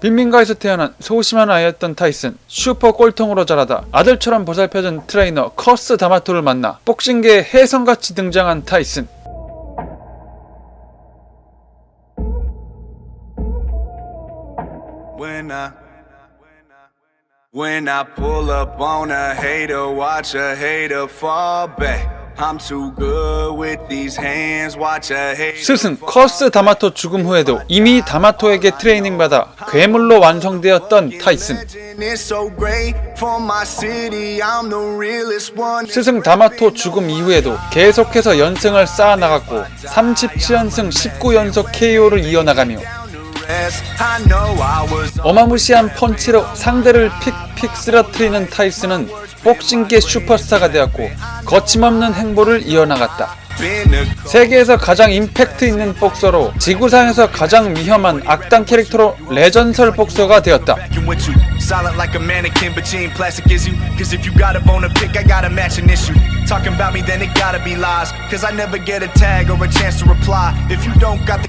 빈민가에서 태어난 소심한 아이였던 타이슨 슈퍼 꼴통으로 자라다 아들처럼 보살펴준 트레이너 커스 다마토를 만나 복싱계에 혜성같이 등장한 타이슨 When I when I pull up on a hater, watch a hater fall back. 스승 커스 다마토 죽음 후에도 이미 다마토에게 트레이닝받아 괴물로 완성되었던 타이슨. 스승 다마토 죽음 이후에도 계속해서 연승을 쌓아나갔고 37연승 19연속 KO를 이어나가며 어마무시한 펀치로 상대를 픽픽 쓰러뜨리는 타이슨은 복싱계 슈퍼스타가 되었고 거침없는 행보를 이어나갔다. 세계에서 가장 임팩트 있는 복서로 지구상에서 가장 위험한 악당 캐릭터로 레전설 복서가 되었다.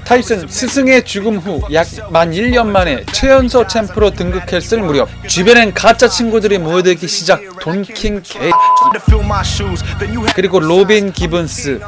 타이슨 스승의 죽음 후 약 만 1년 만에 최연소 챔프로 등극했을 무렵 주변엔 가짜 친구들이 모여들기 시작 돈킹 개 그리고 로빈 기븐스.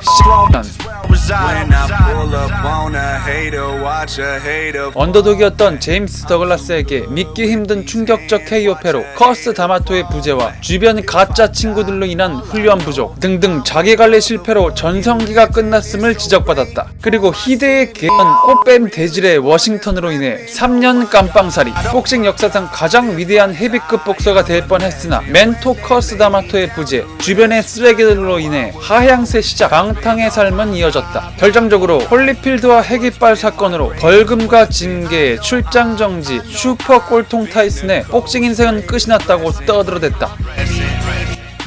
언더독이었던 제임스 더글라스에게 믿기 힘든 충격적 KO패로 커스 다마토의 부재와 주변 가짜 친구들로 인한 훈련 부족 등등 자기관리 실패로 전성기가 끝났음을 지적받았다. 그리고 희대의 개헌 꽃뱀 대질의 워싱턴으로 인해 3년 깜빵살이 복싱 역사상 가장 위대한 헤비급 복서가 될 뻔했으나 멘토 커스 다마토의 부재 주변의 쓰레기들로 인해 하향세 시작 방탕의 삶은 이어졌다. 결정적으로 홀리필드와 핵이빨 사건으로 벌금과 징계, 출장 정지, 슈퍼 꼴통 타이슨의 복싱 인생은 끝이 났다고 떠들어댔다.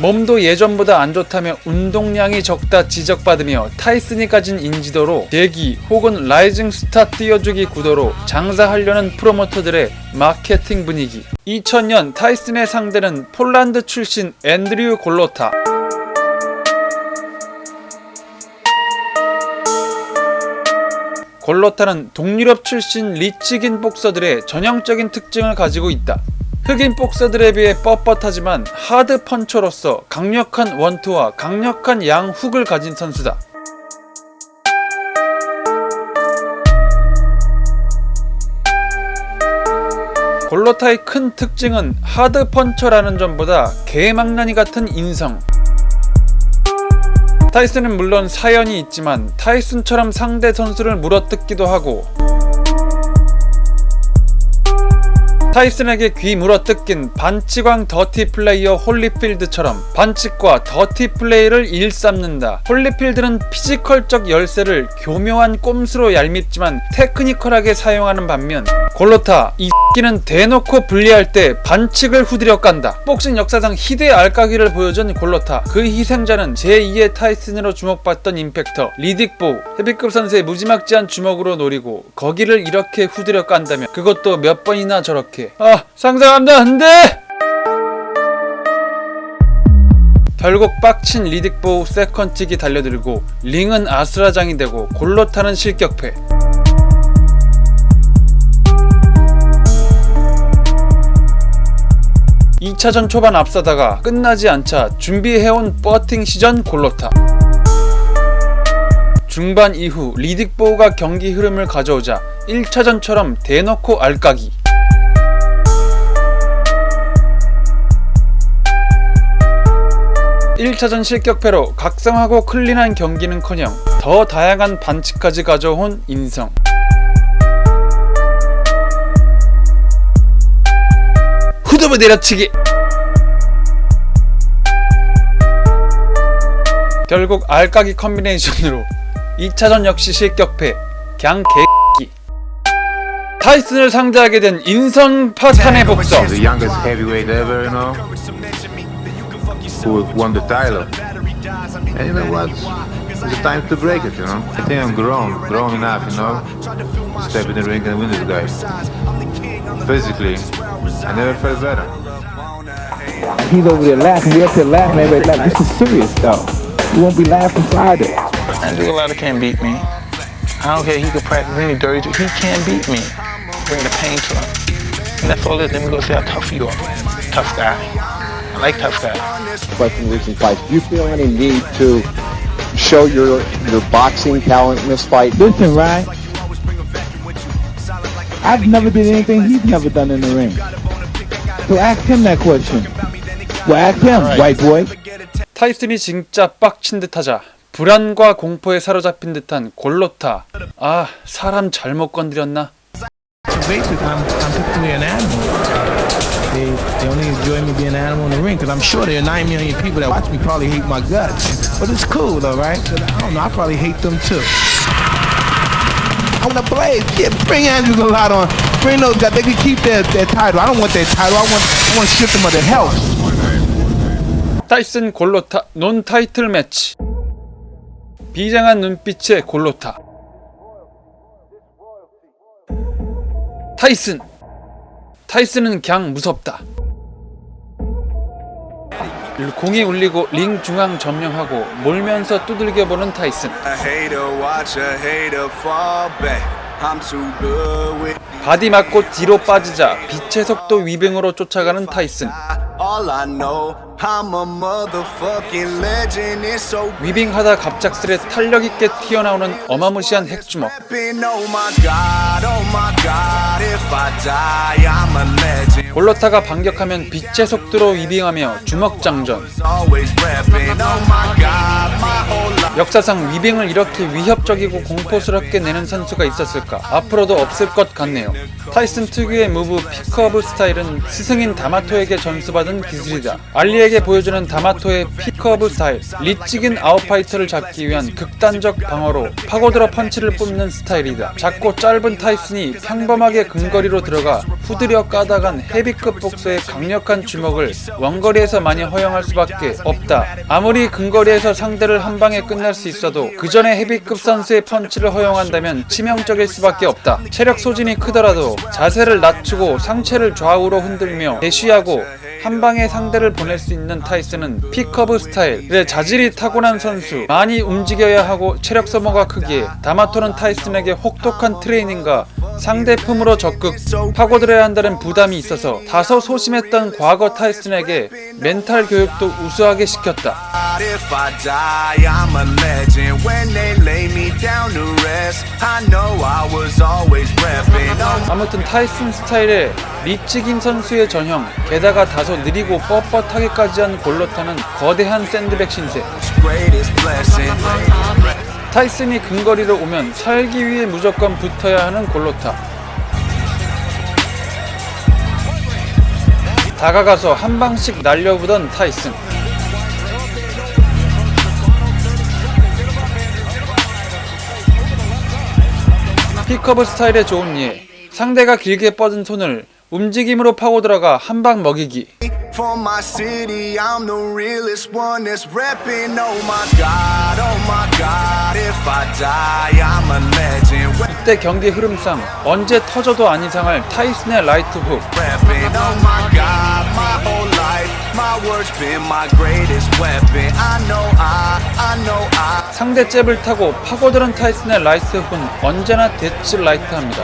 몸도 예전보다 안 좋다며 운동량이 적다 지적받으며 타이슨이 가진 인지도로 대기 혹은 라이징 스타 띄워주기 구도로 장사하려는 프로모터들의 마케팅 분위기 2000년 타이슨의 상대는 폴란드 출신 앤드류 골로타 골로타는 동유럽 출신 리치긴 복서들의 전형적인 특징을 가지고 있다. 흑인 복서들에 비해 뻣뻣하지만 하드 펀처로서 강력한 원투와 강력한 양 훅을 가진 선수다. 골로타의 큰 특징은 하드 펀처라는 점보다 개망나니 같은 인성. 타이슨은 물론 사연이 있지만 타이슨처럼 상대 선수를 물어뜯기도 하고 타이슨에게 귀 물어뜯긴 반치광 더티 플레이어 홀리필드처럼 반칙과 더티 플레이를 일삼는다. 홀리필드는 피지컬적 열쇠를 교묘한 꼼수로 얄밉지만 테크니컬하게 사용하는 반면 골로타 이 X끼는 대놓고 분리할 때 반칙을 후드려 깐다. 복싱 역사상 희대의 알까기를 보여준 골로타. 그 희생자는 제2의 타이슨으로 주목받던 임팩터 리딕보 헤비급 선수의 무지막지한 주먹으로 노리고 거기를 이렇게 후드려 깐다면 그것도 몇 번이나 저렇게 아 상상합니다. 안 돼 결국 빡친 리딕보 세컨틱이 달려들고 링은 아수라장이 되고 골로 타는 실격패. 2차전 초반 앞서다가 끝나지 않자 준비해온 버팅 시전 골로타. 중반 이후 리딕보우가 경기 흐름을 가져오자 1차전처럼 대놓고 알까기 1차전 실격패로 각성하고 클린한 경기는커녕 더 다양한 반칙까지 가져온 인성. 후드부 내려치기. 결국 알까기 컨비네이션으로 2차전 역시 실격패 그냥 개끼. 타이슨을 상대하게 된 인성 파탄의 복서 who won the title. And you know what? It's the time to break it, you know. I think I'm grown, grown enough, you know, to step in the ring and win this guy. Physically, I never felt better. He's over there laughing. We up here laughing. Everybody laughing. This is serious, though. We won't be laughing Friday. Andrew Ladder can't beat me. I don't care. He could practice any dirty trick. He can't beat me. Bring the pain to him. That's all it is. Let me go see how tough you are. Tough guy. I like tough guys. Question was in fights. Do you feel any need to show your your boxing talent in this fight? Listen, Ryan. I've never did anything he's never done in the ring. So ask him that question. Well, ask him, white boy. 타이슨이 진짜 빡친 듯하자 불안과 공포에 사로잡힌 듯한 골로타. 아 사람 잘못 건드렸나? Basically, I'm, I'm typically an animal. They, they only enjoy me being an animal in the ring because I'm sure there are 9 million people that watch me probably hate my guts. But it's cool though, right? 'Cause I don't know, I probably hate them too. I want to blaze. Yeah, bring Andrews a lot on. Bring those guys. They can keep their, their title. I don't want their title. I want I want to strip them of their health. 타이슨 골로타 논 타이틀 매치. 비장한 눈빛의 골로타. 타이슨. 타이슨은 그냥 무섭다. 공이 울리고 링 중앙 점령하고 몰면서 두들겨 보는 타이슨. 바디 맞고 뒤로 빠지자 빛의 속도 위빙으로 쫓아가는 타이슨. All I know. I'm a motherfucking legend. It's so 위빙하다 갑작스레 탄력 있게 튀어나오는 어마무시한 핵주먹. Oh oh. 골로타가 반격하면 빛의 속도로 위빙하며 주먹 장전. 역사상 위빙을 이렇게 위협적이고 공포스럽게 내는 선수가 있었을까? 앞으로도 없을 것 같네요. 타이슨 특유의 무브 피크어브 스타일은 스승인 다마토에게 전수받은 기술이다. 알리에게 보여주는 다마토의 피크어브 스타일. 리찌긴 아웃파이터를 잡기 위한 극단적 방어로 파고들어 펀치를 뿜는 스타일이다. 작고 짧은 타이슨이 평범하게 근거리로 들어가 후드려 까다간 헤비급 복서의 강력한 주먹을 원거리에서 많이 허용할 수밖에 없다. 아무리 근거리에서 상대를 한 방에 끝 날수 있어도 그 전에 헤비급 선수의 펀치를 허용한다면 치명적일 수밖에 없다. 체력 소진이 크더라도 자세를 낮추고 상체를 좌우로 흔들며 대쉬하고 한 방에 상대를 보낼 수 있는 타이슨은 피커브 스타일의 자질이 타고난 선수 많이 움직여야 하고 체력 소모가 크기에 다마토는 타이슨에게 혹독한 트레이닝과 상대품으로 적극 파고들어야 한다는 부담이 있어서 다소 소심했던 과거 타이슨에게 멘탈 교육도 우수하게 시켰다. 아무튼 타이슨 스타일의 리치긴 선수의 전형 게다가 다소 느리고 뻣뻣하게까지 한 골로타는 거대한 샌드백 신세. 타이슨이 근거리로 오면 살기 위해 무조건 붙어야 하는 골로타. 다가가서 한 방씩 날려보던 타이슨. 피커브 스타일의 좋은 예. 상대가 길게 뻗은 손을 움직임으로 파고 들어가 한 방 먹이기 For my city, I'm the realest one that's repping. Oh my god, oh my god. If I die, I'm a legend. 이때 경기 흐름상 언제 터져도 안 이상할 타이슨의 라이트 훅 repping. Oh my god, my whole life. My words been my greatest weapon. I know I, I know I. 상대 잽을 타고 파고드는 타이슨의 라이트 훅은 언제나 대치 라이트합니다.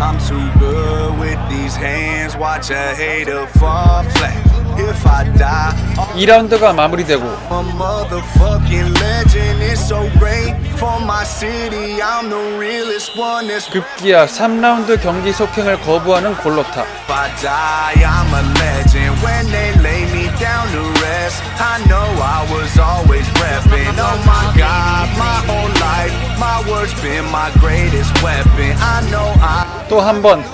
I'm too good with these hands, watch a hater fall flat. If I die, 2라운드가 마무리되고 I'm a motherfucking legend. It's so great for my city. I'm the realest one that's 급기야 3라운드 경기 속행을 거부하는 골로타 If I die, I'm a legend. When they lay down to rest, I know I was always repping. Oh my god, my whole life, my words been my greatest weapon. I know I 또 한 번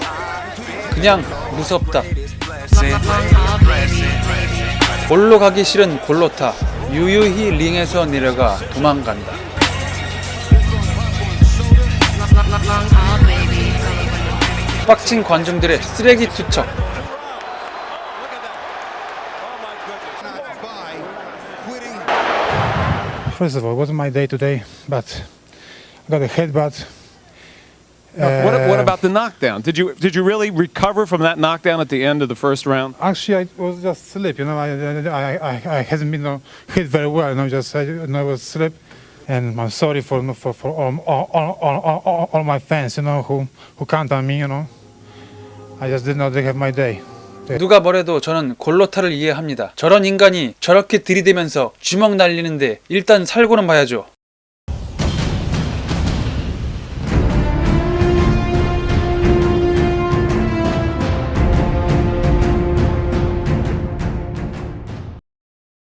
그냥 무섭다 골로 가기 싫은 골로타 유유히 링에서 내려가 도망간다 빡친 관중들의 쓰레기 투척 First of all, it wasn't my day today, but I got a headbutt. what, what Uh, about the knockdown? Did you did you really recover from that knockdown at the end of the first round? Actually, I was just sleep. You know, I I I, I hasn't been uh, hit very well. You know, just I, you know, I was sleep, and I'm sorry for for for all, all, all, all my fans. You know, who who count on me. You know, I just did not have my day. 누가 뭐래도 저는 골로타를 이해합니다. 저런 인간이 저렇게 들이대면서 주먹 날리는데 일단 살고는 봐야죠.